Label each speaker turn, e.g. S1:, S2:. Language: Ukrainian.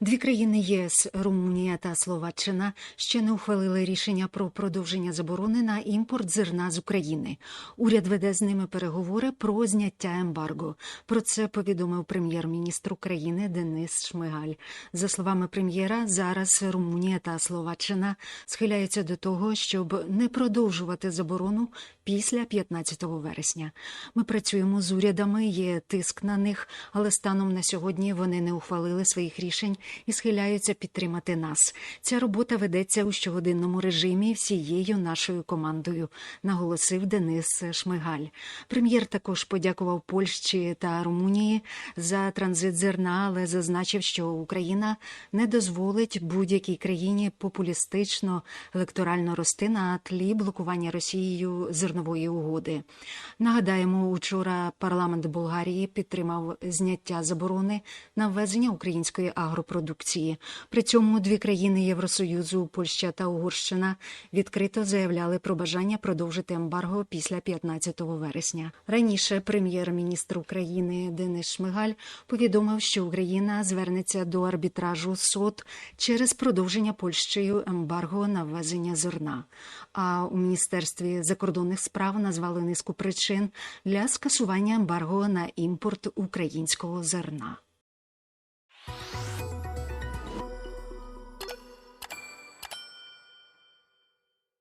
S1: Дві країни ЄС Румунія та Словаччина ще не ухвалили рішення про продовження заборони на імпорт зерна з України. Уряд веде з ними переговори про зняття ембарго. Про це повідомив прем'єр-міністр України Денис Шмигаль. За словами прем'єра, зараз Румунія та Словаччина схиляються до того, щоб не продовжувати заборону після 15 вересня. Ми працюємо з урядами, є тиск на них, але станом на сьогодні вони не ухвалили своїх рішень і схиляються підтримати нас. Ця робота ведеться у щогодинному режимі всією нашою командою, наголосив Денис Шмигаль. Прем'єр також подякував Польщі та Румунії за транзит зерна, але зазначив, що Україна не дозволить будь-якій країні популістично електорально рости на тлі блокування Росією зернової угоди. Нагадаємо, учора парламент Болгарії підтримав зняття заборони на ввезення української агропродукції. При цьому дві країни Євросоюзу, Польща та Угорщина, відкрито заявляли про бажання продовжити ембарго після 15 вересня. Раніше прем'єр-міністр України Денис Шмигаль повідомив, що Україна звернеться до арбітражу СОД через продовження Польщею ембарго на ввезення зерна. А у міністерстві закордонних справ назвали низку причин для скасування ембарго на імпорт українського зерна.